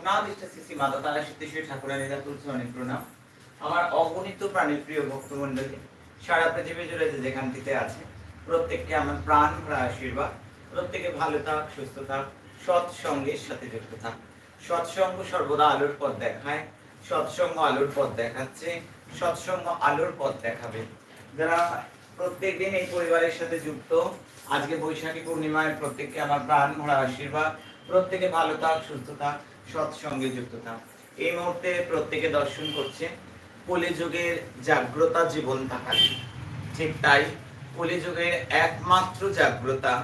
স্বপ্নাদিষ্ট শ্রী তারা সিদ্ধেশ্বরী ঠাকুরানীরা তুলছে অনেক প্রণাম। আমার অগণিত প্রাণীর প্রিয় ভক্তমণ্ডলী, সারা পৃথিবী জুড়ে যে আছে, প্রত্যেককে আমার প্রাণ ভরা আশীর্বাদ, প্রত্যেকে ভালো থাক, সুস্থ থাক সাথে যুক্ত থাক। সৎসঙ্গ সর্বদা আলোর পথ দেখায়, সৎসঙ্গ আলোর পথ দেখাচ্ছে, সৎসঙ্গ আলোর পথ দেখাবে। যারা প্রত্যেকদিন এই পরিবারের সাথে যুক্ত, আজকে বৈশাখী পূর্ণিমায় প্রত্যেককে আমার প্রাণ ভরা আশীর্বাদ, প্রত্যেকে ভালো থাক, সুস্থ থাক সৎসঙ্গে যুক্ত থাক। এই মুহূর্তে প্রত্যেকে দর্শন করছে, কলিযুগের জাগ্রতা জীবন থাকার ঠিক তাই কলিযুগের একমাত্র জাগ্রতা,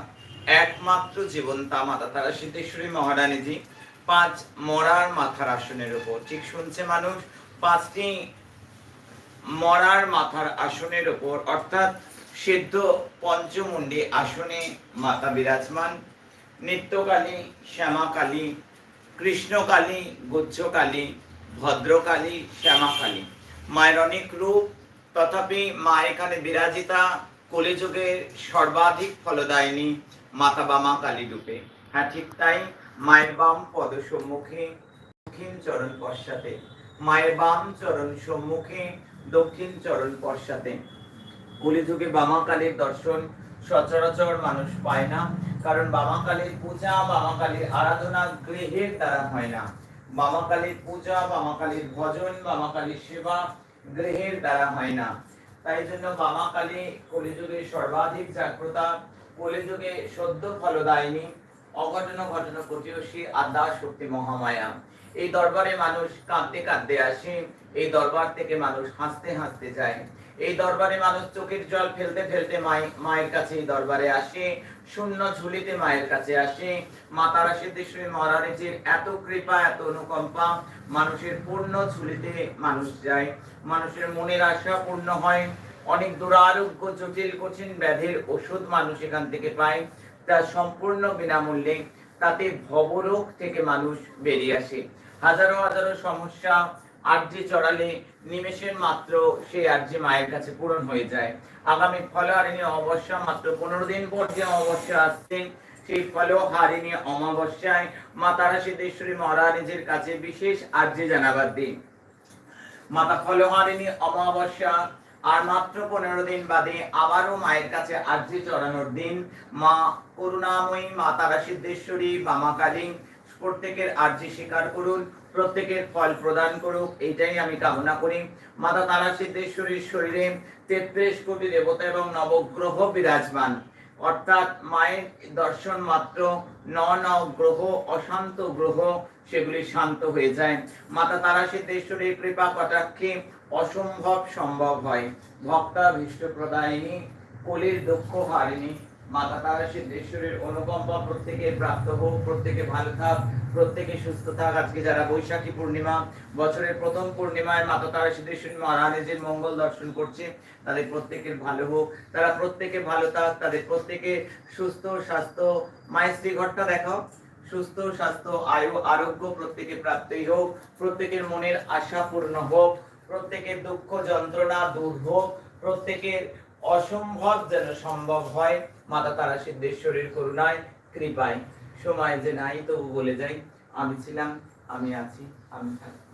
একমাত্র জীবনতা মাতা। তারা সিদ্ধেশ্বরী মহারানীজি পাঁচ মরার মাথার আসনের উপর। ঠিক শুনছে মানুষ, পাঁচটি মরার মাথার আসনের উপর। অর্থাৎ সিদ্ধ পঞ্চমুণ্ডী আসনে মাতা বিরাজমান। নিত্যকালী, শ্যামাকালী কৃষ্ণকালী গুজ্জকালী ভদ্রকালী, শ্যামাকালী। মায়ের অনেক রূপ, তথাপি মা এখানে বিরাজিতা কলিযুগের সর্বাধিক ফলদায়িনী, মাতা বামা কালী রূপে। হ্যাঁ ঠিক তাই মায়ের বাম পদ সম্মুখে দক্ষিণ চরণ পশ্চাতে। মায়ের বাম চরণ সম্মুখে, দক্ষিণ চরণ পশ্চাতে। কলিযুগে বামা কালীর দর্শন সচরাচর মানুষ পায় না। কারণ বামা কালীর পূজা বামা কালীর আরাধনা গৃহের দ্বারা হয় না। বামা কালীর পূজা বামা কালীর ভজন বামা কালীর সেবা গৃহের দ্বারা হয় না। তাই জন্য বামা কালী কলিযুগে সর্বাধিক জাগ্রতা, কলিযুগে সদ্য ফলদায়িনী, অঘটন ঘটন প্রতিবেশী আদা শক্তি মহামায়া। এই দরবারে মানুষ কাঁদতে কাঁদতে আসে, এই দরবার থেকে মানুষ হাসতে হাসতে যায়। এই দরবারে মানুষ চোখের জল ফেলতে ফেলতে মায়ের কাছে এই দরবারে আসে, শূন্য ঝুলিতে মায়ের কাছে আসে। মা তারা সিদ্ধেশ্বরী মহারানীজির এত কৃপা, এত অনুকম্পা, মানুষের পূর্ণ ঝুলিতে মানুষ যায়। মানুষের মনের আশা পূর্ণ হয়। অনেক দুরারোগ্য, জটিল, কঠিন ব্যাধির ওষুধ মানুষ এখান থেকে পায়। তা সম্পূর্ণ বিনামূল্যে, তাতে ভবরোগ থেকে মানুষ বেরিয়ে আসে। হাজারো হাজারো সমস্যা, আর্জি চড়ালে নিমেষের মাত্র সেই আর্জি মায়ের কাছে পূরণ হয়ে যায়। আগামী ফলহারিণী অমাবস্যা মাত্র পনেরো দিন পর যে অমাবস্যা আসছে, সেই ফলহারিণী অমাবস্যায় মা তারা সিদ্ধেশ্বরী মহারানীজির কাছে বিশেষ আর্জি জানাবার দিন। মাতা ফলহারিণী অমাবস্যা, আর মাত্র পনেরো দিন বাদে আবারও মায়ের কাছে আর্জি চড়ানোর দিন। মা করুণাময়ী মা তারা সিদ্ধেশ্বরী বামা কালী প্রত্যেকের আর্জি স্বীকার করুন, প্রত্যেকের ফল প্রদান করুক, এইটাই আমি কামনা করি। মাতা তারা সিদ্ধেশ্বরীর শরীরে তেত্রিশ কোটি দেবতা এবং নবগ্রহ বিরাজমান। অর্থাৎ মায়ের দর্শন মাত্র ন ন গ্রহ, অশান্ত গ্রহ, সেগুলি শান্ত হয়ে যায়। মাতা তারা সিদ্ধেশ্বরীর কৃপা কটাক্ষে অসম্ভব সম্ভব হয়। ভক্তা ভীষ্ট প্রদায়িনী, কলির দুঃখ হারিণী মাতা তারা সিদ্ধেশ্বরীর অনুকম্পা প্রত্যেকে প্রাপ্ত হোক, প্রত্যেকে ভালো থাক, প্রত্যেকে সুস্থ থাক। আজকে যারা বৈশাখী পূর্ণিমা, বছরের প্রথম পূর্ণিমায় মাতা তারা সিদ্ধেশ্বরী মহারানীজির মঙ্গল দর্শন করছে, তাদের প্রত্যেকের ভালো হোক। তারা প্রত্যেকে ভালো থাক, তাদের প্রত্যেকে সুস্থ, স্বাস্থ্য মায়ের শ্রীঘরটা দেখাও সুস্থ, স্বাস্থ্য, আয়ু, আরোগ্য প্রত্যেকে প্রাপ্তই হোক। প্রত্যেকের মনের আশা পূর্ণ হোক। প্রত্যেকের দুঃখ যন্ত্রণা দূর হোক। প্রত্যেকের অসম্ভব যেন সম্ভব হয়। মাতা তারা সিদ্ধেশ্বরীর করুণায়, কৃপায়। সময় যে নাই, তবু বলে যাই, আমি ছিলাম, আমি আছি, আমি থাকব।